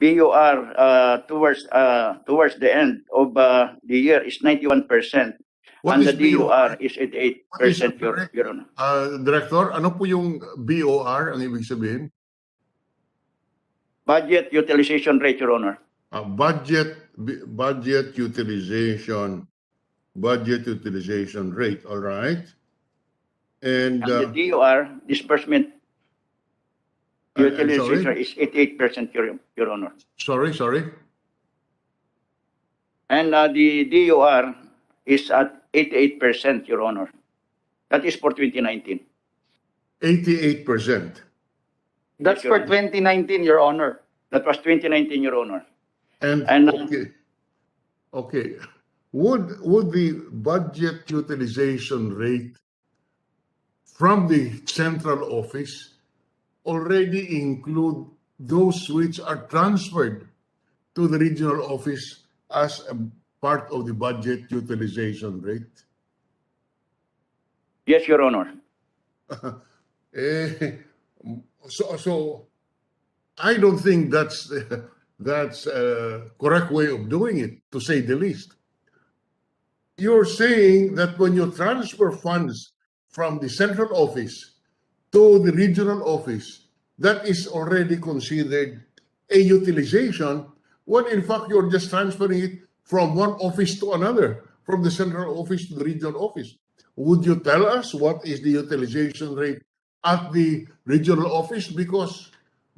BUR uh, towards uh, towards the end of uh, the year is 91%, What and is the DUR BOR? is 88%, What is it, Your, correct? Your Honor. Uh, Director, ano po yung BOR ang ibig sabihin? Budget utilization rate, Your Honor. Uh, budget budget utilization budget utilization rate, all right? And And the uh, DUR, disbursement I- I'm utilization sorry? is 88%, Your, Your Honor. sorry, sorry. And uh, the DUR is at 88%, Your Honor. That is for 2019. 88%. That's Your for Honor. 2019, Your Honor. That was 2019, Your Honor. And, And, uh, okay, okay, would would the budget utilization rate from the central office already include those which are transferred to the regional office as a part of the budget utilization rate? Yes, Your Honor. Eh, so, so I don't think that's that's a correct way of doing it, to say the least. You're saying that when you transfer funds from the central office to the regional office, that is already considered a utilization, when in fact you're just transferring it from one office to another, from the central office to the regional office. Would you tell us what is the utilization rate at the regional office? Because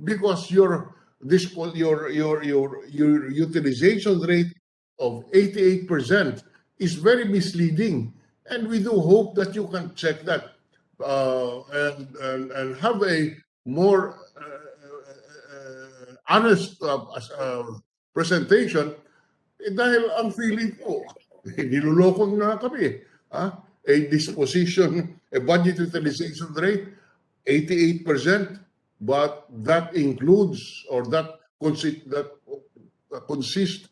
because your this your your your your utilization rate of 88% is very misleading, and we do hope that you can check that uh, and, and and have a more uh, uh, honest uh, uh, presentation. Eh, dahil ang feeling ko, niloloko na kami. Ah, a disposition, a budget utilization rate, 88%, but that includes or that consist that uh, consists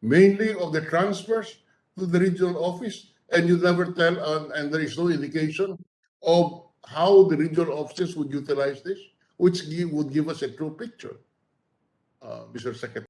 mainly of the transfers to the regional office, and you never tell, uh, and there is no indication of how the regional offices would utilize this, which give, would give us a true picture, uh, Mr. Secretary.